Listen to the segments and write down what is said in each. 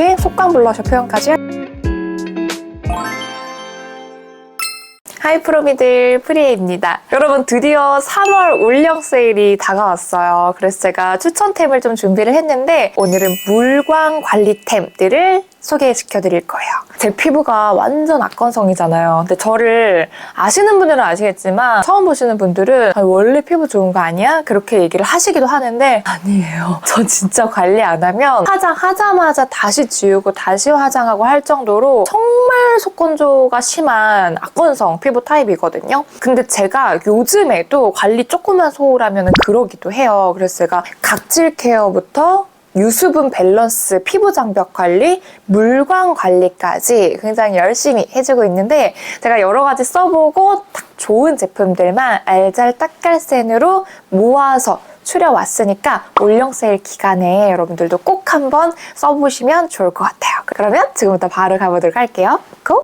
이렇게 속광 블러셔 표현까지 하이프로미들 프리에입니다. 여러분 드디어 3월 올영 세일이 다가왔어요. 그래서 제가 추천템을 좀 준비를 했는데 오늘은 물광 관리템들을 소개시켜 드릴 거예요. 제 피부가 완전 악건성이잖아요. 근데 저를 아시는 분들은 아시겠지만 처음 보시는 분들은 아, 원래 피부 좋은 거 아니야? 그렇게 얘기를 하시기도 하는데 아니에요. 저 진짜 관리 안 하면 화장하자마자 다시 지우고 다시 화장하고 할 정도로 정말 속건조가 심한 악건성 피부 타입이거든요. 근데 제가 요즘에도 관리 조금만 소홀하면 그러기도 해요. 그래서 제가 각질 케어부터 유수분 밸런스, 피부 장벽 관리, 물광 관리까지 굉장히 열심히 해주고 있는데 제가 여러 가지 써보고 딱 좋은 제품들만 알잘딱깔센으로 모아서 추려왔으니까 올영 세일 기간에 여러분들도 꼭 한번 써보시면 좋을 것 같아요. 그러면 지금부터 바로 가보도록 할게요. 고!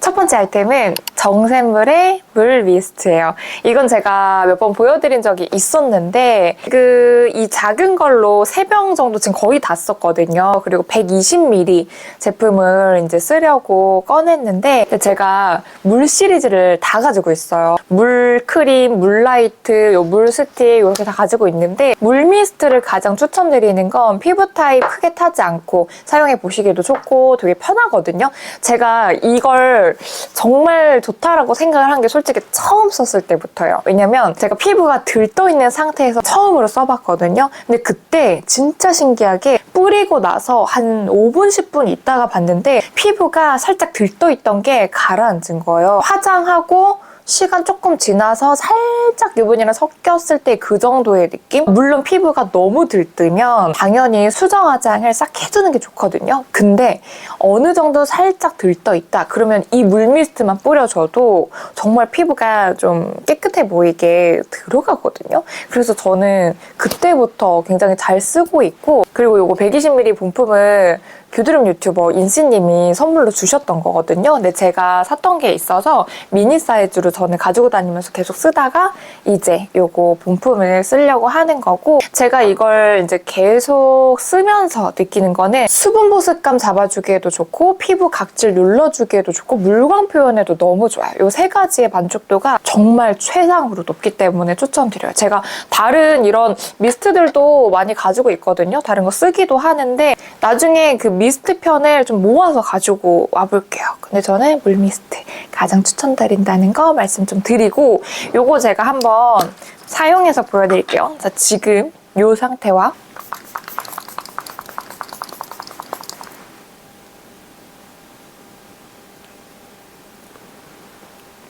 첫 번째 아이템은 정샘물의 물 미스트예요. 이건 제가 몇 번 보여드린 적이 있었는데 그 이 작은 걸로 3병 정도 지금 거의 다 썼거든요. 그리고 120ml 제품을 이제 쓰려고 꺼냈는데 제가 물 시리즈를 다 가지고 있어요. 물 크림, 물 라이트, 요물 스틱 이렇게 다 가지고 있는데 물 미스트를 가장 추천드리는 건 피부 타입 크게 타지 않고 사용해 보시기도 좋고 되게 편하거든요. 제가 이걸 정말 좋다라고 생각을 한 게 솔직히 처음 썼을 때부터요. 왜냐면 제가 피부가 들떠 있는 상태에서 처음으로 써봤거든요. 근데 그때 진짜 신기하게 뿌리고 나서 한 5분, 10분 있다가 봤는데 피부가 살짝 들떠 있던 게 가라앉은 거예요. 화장하고 시간 조금 지나서 살짝 유분이랑 섞였을 때 그 정도의 느낌? 물론 피부가 너무 들뜨면 당연히 수정 화장을 싹 해주는 게 좋거든요. 근데 어느 정도 살짝 들떠 있다. 그러면 이 물미스트만 뿌려줘도 정말 피부가 좀 깨끗해 보이게 들어가거든요. 그래서 저는 그때부터 굉장히 잘 쓰고 있고 그리고 이거 120ml 본품을 뷰드룸 유튜버 인씨님이 선물로 주셨던 거거든요. 근데 제가 샀던 게 있어서 미니 사이즈로 저는 가지고 다니면서 계속 쓰다가 이제 요거 본품을 쓰려고 하는 거고 제가 이걸 이제 계속 쓰면서 느끼는 거는 수분 보습감 잡아주기에도 좋고 피부 각질 눌러주기에도 좋고 물광 표현에도 너무 좋아요. 요 세 가지의 만족도가 정말 최상으로 높기 때문에 추천드려요. 제가 다른 이런 미스트들도 많이 가지고 있거든요. 다른 거 쓰기도 하는데 나중에 그 미스트 편을 좀 모아서 가지고 와볼게요. 근데 저는 물 미스트 가장 추천드린다는 거 말씀 좀 드리고 요거 제가 한번 사용해서 보여드릴게요. 자, 지금 요 상태와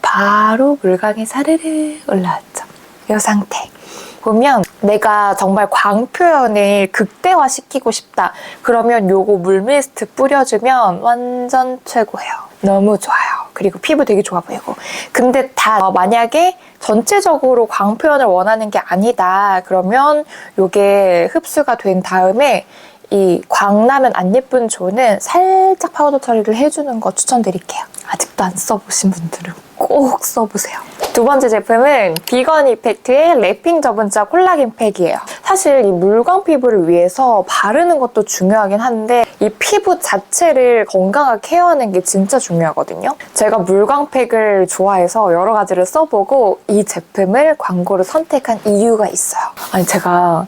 바로 물광이 사르르 올라왔죠. 이 상태. 보면 내가 정말 광 표현을 극대화시키고 싶다. 그러면 요거 물미스트 뿌려주면 완전 최고예요. 너무 좋아요. 그리고 피부 되게 좋아 보이고. 근데 다 어, 만약에 전체적으로 광 표현을 원하는 게 아니다. 그러면 요게 흡수가 된 다음에 이 광나면 안 예쁜 존은 살짝 파우더 처리를 해주는 거 추천드릴게요. 아직도 안 써보신 분들은 꼭 써보세요. 두 번째 제품은 비건 이펙트의 랩핑 저분자 콜라겐 팩이에요. 사실 이 물광 피부를 위해서 바르는 것도 중요하긴 한데 이 피부 자체를 건강하게 케어하는 게 진짜 중요하거든요. 제가 물광 팩을 좋아해서 여러 가지를 써보고 이 제품을 광고로 선택한 이유가 있어요. 아니 제가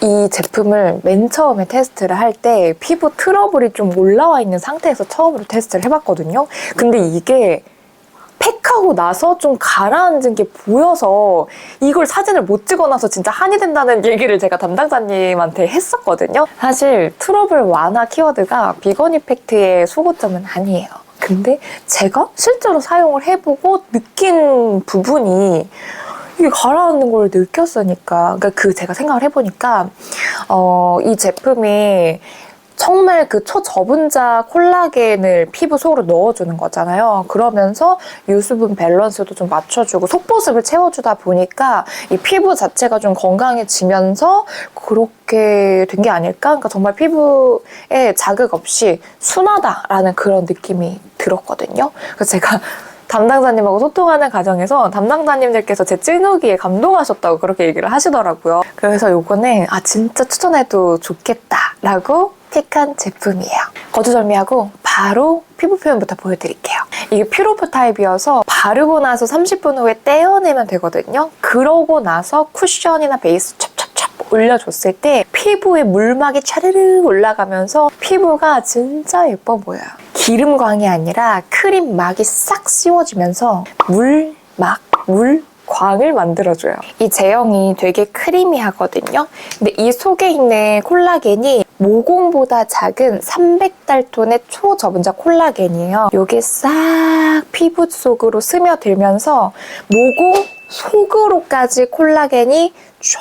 이 제품을 맨 처음에 테스트를 할 때 피부 트러블이 좀 올라와 있는 상태에서 처음으로 테스트를 해봤거든요. 근데 이게 팩하고 나서 좀 가라앉은 게 보여서 이걸 사진을 못 찍어놔서 진짜 한이 된다는 얘기를 제가 담당자님한테 했었거든요. 사실 트러블 완화 키워드가 비건 이펙트의 소고점은 아니에요. 근데 제가 실제로 사용을 해보고 느낀 부분이 이게 가라앉는 걸 느꼈으니까 그러니까 그 제가 생각을 해보니까 어, 이 제품이 정말 그 초저분자 콜라겐을 피부 속으로 넣어주는 거잖아요. 그러면서 유수분 밸런스도 좀 맞춰주고 속보습을 채워주다 보니까 이 피부 자체가 좀 건강해지면서 그렇게 된 게 아닐까? 그러니까 정말 피부에 자극 없이 순하다라는 그런 느낌이 들었거든요. 그래서 제가 담당자님하고 소통하는 과정에서 담당자님들께서 제 찌누기에 감동하셨다고 그렇게 얘기를 하시더라고요. 그래서 요거는 아 진짜 추천해도 좋겠다라고 프랙틱한 제품이에요. 거두절미하고 바로 피부 표현부터 보여드릴게요. 이게 퓨로프 타입이어서 바르고 나서 30분 후에 떼어내면 되거든요. 그러고 나서 쿠션이나 베이스 찹찹찹 올려줬을 때 피부에 물막이 차르르 올라가면서 피부가 진짜 예뻐 보여요. 기름광이 아니라 크림막이 싹 씌워지면서 물 막, 물, 광을 만들어줘요. 이 제형이 되게 크리미하거든요. 근데 이 속에 있는 콜라겐이 모공보다 작은 300달톤의 초저분자 콜라겐이에요. 이게 싹 피부 속으로 스며들면서 모공 속으로까지 콜라겐이 쫙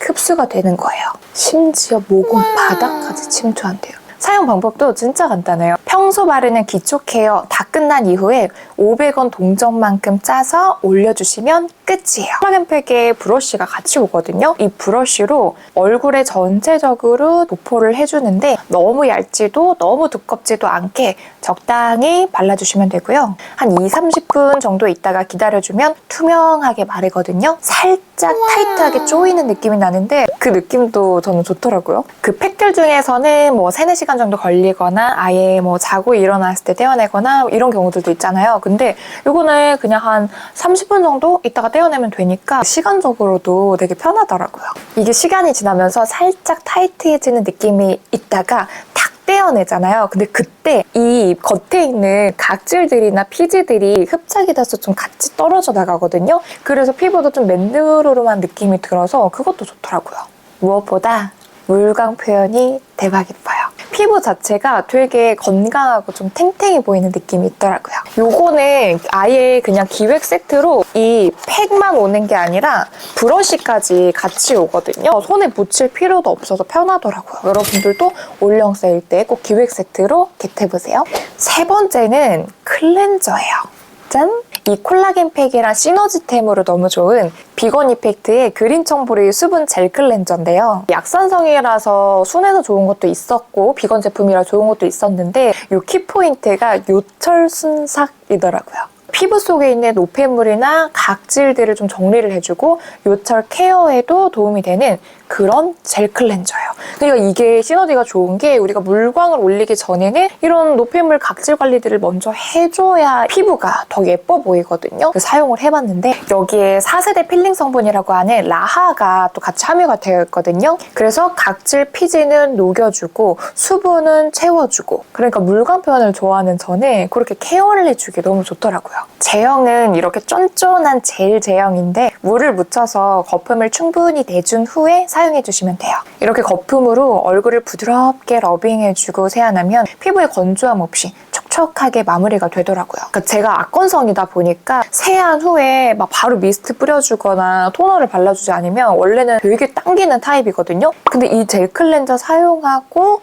흡수가 되는 거예요. 심지어 모공 바닥까지 침투한대요. 사용 방법도 진짜 간단해요. 평소 바르는 기초 케어 다 끝난 이후에 500원 동전만큼 짜서 올려주시면 끝이에요. 콜라겐 팩에 브러쉬가 같이 오거든요. 이 브러쉬로 얼굴에 전체적으로 도포를 해주는데 너무 얇지도 너무 두껍지도 않게 적당히 발라주시면 되고요. 한 2, 30분 정도 있다가 기다려주면 투명하게 마르거든요. 살짝 타이트하게 조이는 느낌이 나는데 그 느낌도 저는 좋더라고요. 그 팩 들 중에서는 뭐 3, 4시간 정도 걸리거나 아예 뭐 자고 일어났을 때 떼어내거나 이런 경우들도 있잖아요. 근데 이거는 그냥 한 30분 정도 있다가 떼어내면 되니까 시간적으로도 되게 편하더라고요. 이게 시간이 지나면서 살짝 타이트해지는 느낌이 있다가 탁 떼어내잖아요. 근데 그때 이 겉에 있는 각질들이나 피지들이 흡착이 돼서 좀 같이 떨어져 나가거든요. 그래서 피부도 좀 맨드르르한 느낌이 들어서 그것도 좋더라고요. 무엇보다 물광 표현이 대박 이뻐요. 피부 자체가 되게 건강하고 좀 탱탱해 보이는 느낌이 있더라고요. 요거는 아예 그냥 기획 세트로 이 팩만 오는 게 아니라 브러쉬까지 같이 오거든요. 손에 묻힐 필요도 없어서 편하더라고요. 여러분들도 올영 세일 때 꼭 기획 세트로 겟해보세요. 세 번째는 클렌저예요. 짠! 이 콜라겐 팩이랑 시너지템으로 너무 좋은 비건 이펙트의 그린 청보리 수분 젤 클렌저인데요. 약산성이라서 순해서 좋은 것도 있었고 비건 제품이라 좋은 것도 있었는데 이 키포인트가 요철 순삭이더라고요. 피부 속에 있는 노폐물이나 각질들을 좀 정리를 해주고 요철 케어에도 도움이 되는 그런 젤 클렌저예요. 그러니까 이게 시너지가 좋은 게 우리가 물광을 올리기 전에는 이런 노폐물 각질 관리들을 먼저 해줘야 피부가 더 예뻐 보이거든요. 사용을 해봤는데 여기에 4세대 필링 성분이라고 하는 라하가 또 같이 함유가 되어 있거든요. 그래서 각질 피지는 녹여주고 수분은 채워주고 그러니까 물광 표현을 좋아하는 저는 그렇게 케어를 해주기 너무 좋더라고요. 제형은 이렇게 쫀쫀한 젤 제형인데 물을 묻혀서 거품을 충분히 내준 후에 사용해 주시면 돼요. 이렇게 거품으로 얼굴을 부드럽게 러빙해주고 세안하면 피부에 건조함 없이 촉촉하게 마무리가 되더라고요. 그러니까 제가 악건성이다 보니까 세안 후에 막 바로 미스트 뿌려주거나 토너를 발라주지 않으면 원래는 되게 당기는 타입이거든요. 근데 이 젤 클렌저 사용하고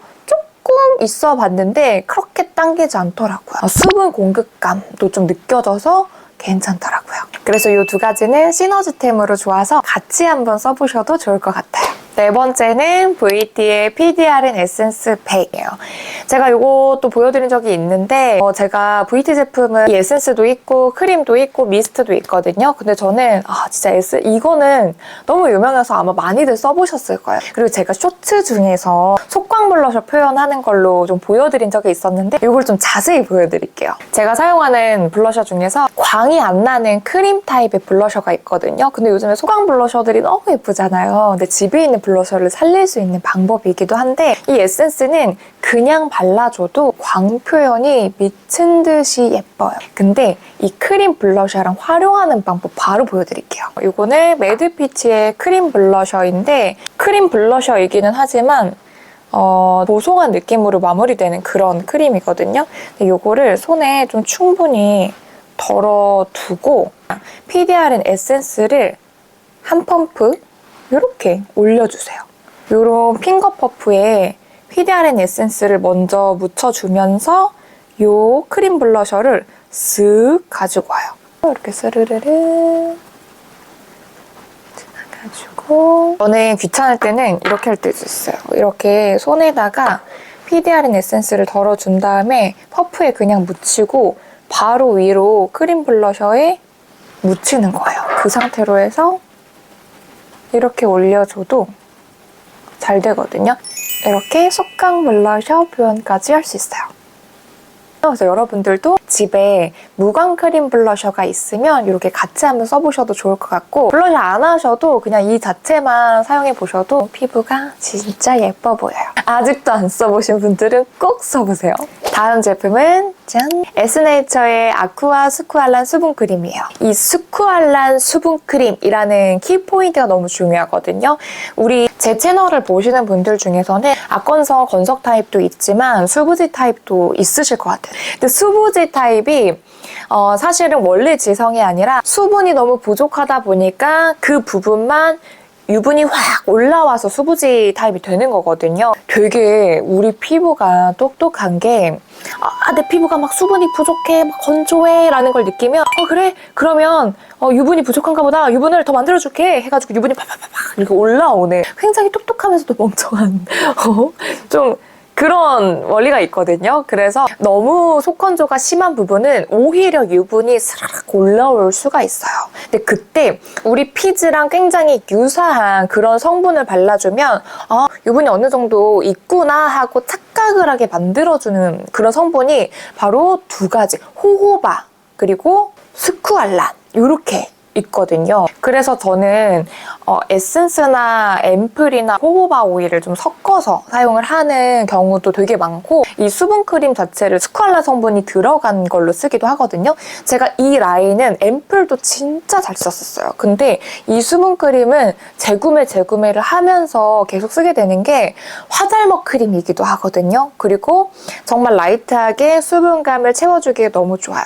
조금 있어 봤는데 그렇게 당기지 않더라고요. 아, 수분 공급감도 좀 느껴져서 괜찮더라고요. 그래서 이 두 가지는 시너지템으로 좋아서 같이 한번 써보셔도 좋을 것 같아요. 네 번째는 VT의 PDRN 에센스 팩이에요. 제가 이것도 보여드린 적이 있는데 어, 제가 VT 제품은 이 에센스도 있고 크림도 있고 미스트도 있거든요. 근데 저는 아 진짜 에스 이거는 너무 유명해서 아마 많이들 써보셨을 거예요. 그리고 제가 쇼츠 중에서 속광 블러셔 표현하는 걸로 좀 보여드린 적이 있었는데 이걸 좀 자세히 보여드릴게요. 제가 사용하는 블러셔 중에서 광이 안 나는 크림 타입의 블러셔가 있거든요. 근데 요즘에 소광 블러셔들이 너무 예쁘잖아요. 근데 집에 있는 블러셔를 살릴 수 있는 방법이기도 한데 이 에센스는 그냥 발라줘도 광 표현이 미친 듯이 예뻐요. 근데 이 크림 블러셔랑 활용하는 방법 바로 보여드릴게요. 이거는 매드피치의 크림 블러셔인데 크림 블러셔이기는 하지만 어, 보송한 느낌으로 마무리되는 그런 크림이거든요. 근데 이거를 손에 좀 충분히 덜어두고 PDRN 에센스를 한 펌프 이렇게 올려주세요. 이런 핑거 퍼프에 PDRN 에센스를 먼저 묻혀주면서 이 크림 블러셔를 쓱 가지고 와요. 이렇게 스르르르 가지고 저는 귀찮을 때는 이렇게 할 때도 있어요. 이렇게 손에다가 PDRN 에센스를 덜어준 다음에 퍼프에 그냥 묻히고 바로 위로 크림 블러셔에 묻히는 거예요. 그 상태로 해서 이렇게 올려줘도 잘 되거든요. 이렇게 속강 블러셔 표현까지 할 수 있어요. 그래서 여러분들도 집에 무광 크림 블러셔가 있으면 이렇게 같이 한번 써보셔도 좋을 것 같고 블러셔 안 하셔도 그냥 이 자체만 사용해 보셔도 피부가 진짜 예뻐 보여요. 아직도 안 써보신 분들은 꼭 써보세요. 다음 제품은 짠! 에스네이처의 아쿠아 스쿠알란 수분 크림이에요. 이 스쿠알란 수분 크림이라는 키포인트가 너무 중요하거든요. 우리 제 채널을 보시는 분들 중에서는 악건성 건석 타입도 있지만 수부지 타입도 있으실 것 같아요. 근데 수부지 타입이 어, 사실은 원래 지성이 아니라 수분이 너무 부족하다 보니까 그 부분만 유분이 확 올라와서 수부지 타입이 되는 거거든요. 되게 우리 피부가 똑똑한 게, 아, 내 피부가 막 수분이 부족해, 막 건조해, 라는 걸 느끼면, 어, 그래? 그러면, 어, 유분이 부족한가 보다. 유분을 더 만들어줄게. 해가지고 유분이 팍팍팍팍 이렇게 올라오네. 굉장히 똑똑하면서도 멍청한, 어, 좀, 그런 원리가 있거든요. 그래서 너무 속건조가 심한 부분은 오히려 유분이 스르륵 올라올 수가 있어요. 근데 그때 우리 피지랑 굉장히 유사한 그런 성분을 발라주면 아 유분이 어느 정도 있구나 하고 착각을 하게 만들어주는 그런 성분이 바로 두 가지 호호바 그리고 스쿠알란 이렇게 있거든요. 그래서 저는 어, 에센스나 앰플이나 호호바 오일을 좀 섞어서 사용을 하는 경우도 되게 많고 이 수분 크림 자체를 스쿠알라 성분이 들어간 걸로 쓰기도 하거든요. 제가 이 라인은 앰플도 진짜 잘 썼었어요. 근데 이 수분 크림은 재구매 재구매를 하면서 계속 쓰게 되는 게 화잘먹 크림이기도 하거든요. 그리고 정말 라이트하게 수분감을 채워주기에 너무 좋아요.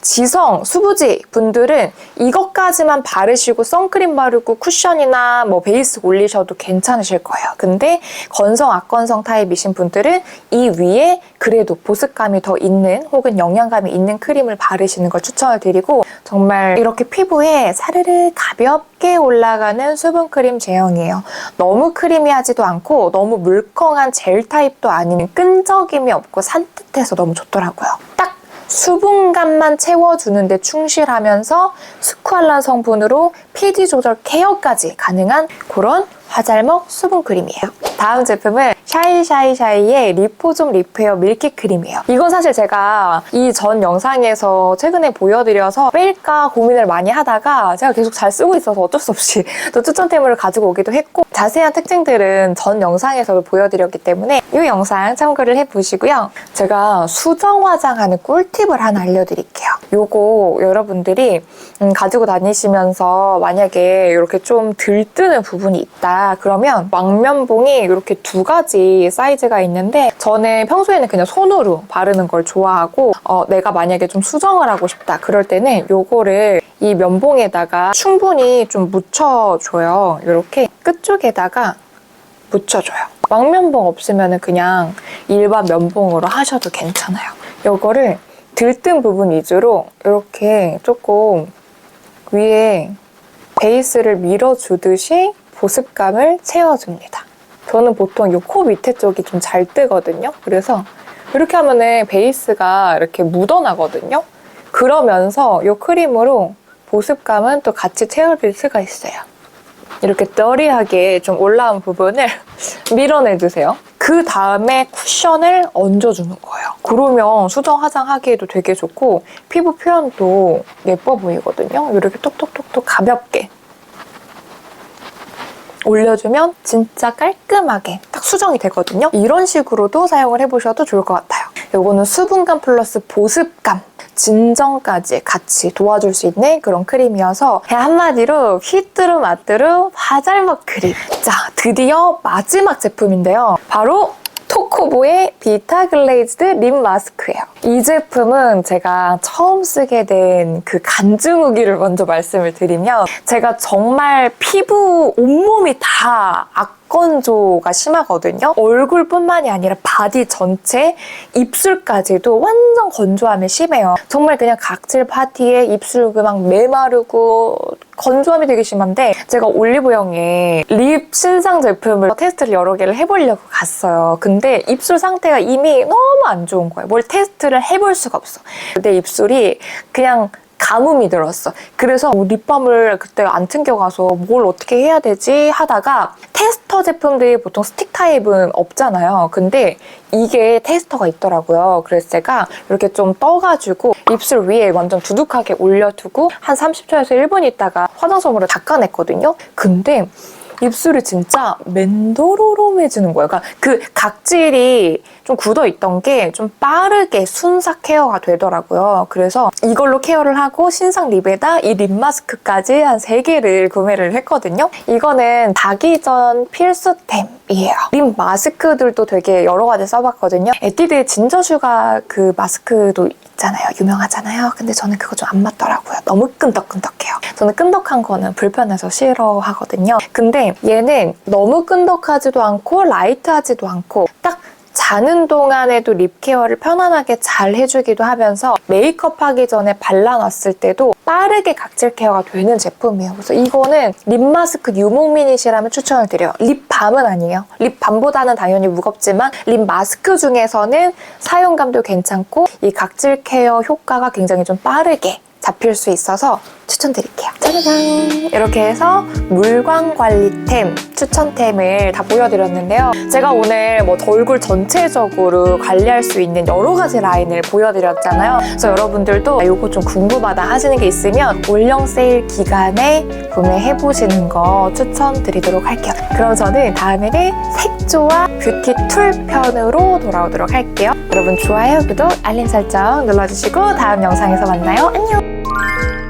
지성, 수부지 분들은 이것까지 만 바르시고 선크림 바르고 쿠션이나 뭐 베이스 올리셔도 괜찮으실 거예요. 근데 건성, 악건성 타입이신 분들은 이 위에 그래도 보습감이 더 있는 혹은 영양감이 있는 크림을 바르시는 걸 추천을 드리고 정말 이렇게 피부에 사르르 가볍게 올라가는 수분 크림 제형이에요. 너무 크리미하지도 않고 너무 물컹한 젤 타입도 아닌 끈적임이 없고 산뜻해서 너무 좋더라고요. 딱 수분감만 채워주는데 충실하면서 스쿠알란 성분으로 피지 조절 케어까지 가능한 그런 화잘먹 수분 크림이에요. 다음 제품은 샤이샤이샤이의 리포좀 리페어 밀키 크림이에요. 이건 사실 제가 이 전 영상에서 최근에 보여드려서 뺄까 고민을 많이 하다가 제가 계속 잘 쓰고 있어서 어쩔 수 없이 또 추천템을 가지고 오기도 했고 자세한 특징들은 전 영상에서 보여드렸기 때문에 이 영상 참고를 해보시고요. 제가 수정 화장하는 꿀팁을 하나 알려드릴게요. 요거 여러분들이 음, 가지고 다니시면서 만약에 이렇게 좀 들뜨는 부분이 있다 그러면 왕면봉이 이렇게 두 가지 사이즈가 있는데 저는 평소에는 그냥 손으로 바르는 걸 좋아하고 어, 내가 만약에 좀 수정을 하고 싶다 그럴 때는 요거를 이 면봉에다가 충분히 좀 묻혀줘요. 이렇게 끝쪽에다가 묻혀줘요. 왕면봉 없으면 그냥 일반 면봉으로 하셔도 괜찮아요. 요거를 들뜬 부분 위주로 이렇게 조금 위에 베이스를 밀어주듯이 보습감을 채워줍니다. 저는 보통 이 코 밑에 쪽이 좀 잘 뜨거든요. 그래서 이렇게 하면은 베이스가 이렇게 묻어나거든요. 그러면서 이 크림으로 보습감은 또 같이 채워줄 수가 있어요. 이렇게 떠리하게 좀 올라온 부분을 밀어내주세요. 그 다음에 쿠션을 얹어주는 거예요. 그러면 수정 화장 하기에도 되게 좋고 피부 표현도 예뻐 보이거든요. 이렇게 톡톡톡톡 가볍게 올려주면 진짜 깔끔하게 딱 수정이 되거든요. 이런 식으로도 사용을 해보셔도 좋을 것 같아요. 이거는 수분감 플러스 보습감 진정까지 같이 도와줄 수 있는 그런 크림이어서 한마디로 휘뚜루 마뚜루 화잘먹 크림. 자, 드디어 마지막 제품인데요. 바로 토코보의 비타 글레이즈드 립 마스크예요. 이 제품은 제가 처음 쓰게 된 그 간증 후기를 먼저 말씀을 드리면 제가 정말 피부 온몸이 다 악 건조가 심하거든요. 얼굴뿐만이 아니라 바디 전체, 입술까지도 완전 건조함이 심해요. 정말 그냥 각질 파티에 입술 막 메마르고 건조함이 되게 심한데 제가 올리브영에 립 신상 제품을 테스트를 여러 개를 해보려고 갔어요. 근데 입술 상태가 이미 너무 안 좋은 거예요. 뭘 테스트를 해볼 수가 없어. 내 입술이 그냥 가뭄이 들었어. 그래서 립밤을 그때 안 챙겨가서 뭘 어떻게 해야 되지 하다가 테스터 제품들이 보통 스틱 타입은 없잖아요. 근데 이게 테스터가 있더라고요. 그래서 제가 이렇게 좀 떠가지고 입술 위에 완전 두둑하게 올려두고 한 30초에서 1분 있다가 화장솜으로 닦아냈거든요. 근데 입술이 진짜 맨도로롬해지는 거예요. 그러니까 그 각질이 좀 굳어 있던 게 좀 빠르게 순삭 케어가 되더라고요. 그래서 이걸로 케어를 하고 신상 립에다 이 립 마스크까지 한 3개를 구매를 했거든요. 이거는 자기 전 필수템이에요. 립 마스크들도 되게 여러 가지 써봤거든요. 에뛰드 진저 슈가 그 마스크도 있 잖아요. 유명하잖아요. 근데 저는 그거 좀 안 맞더라고요. 너무 끈덕끈덕해요. 저는 끈덕한 거는 불편해서 싫어하거든요. 근데 얘는 너무 끈덕하지도 않고 라이트하지도 않고 딱 자는 동안에도 립 케어를 편안하게 잘 해주기도 하면서 메이크업 하기 전에 발라놨을 때도 빠르게 각질 케어가 되는 제품이에요. 그래서 이거는 립 마스크 유목 미닛이라면 추천을 드려요. 립밤은 아니에요. 립밤보다는 당연히 무겁지만 립 마스크 중에서는 사용감도 괜찮고 이 각질 케어 효과가 굉장히 좀 빠르게 잡힐 수 있어서 추천드릴게요. 짜자잔! 이렇게 해서 물광 관리템, 추천템을 다 보여드렸는데요. 제가 오늘 뭐 얼굴 전체적으로 관리할 수 있는 여러 가지 라인을 보여드렸잖아요. 그래서 여러분들도 이거 좀 궁금하다 하시는 게 있으면 올영 세일 기간에 구매해보시는 거 추천드리도록 할게요. 그럼 저는 다음에는 색조와 뷰티 툴 편으로 돌아오도록 할게요. 여러분 좋아요, 구독, 알림 설정 눌러주시고 다음 영상에서 만나요. 안녕!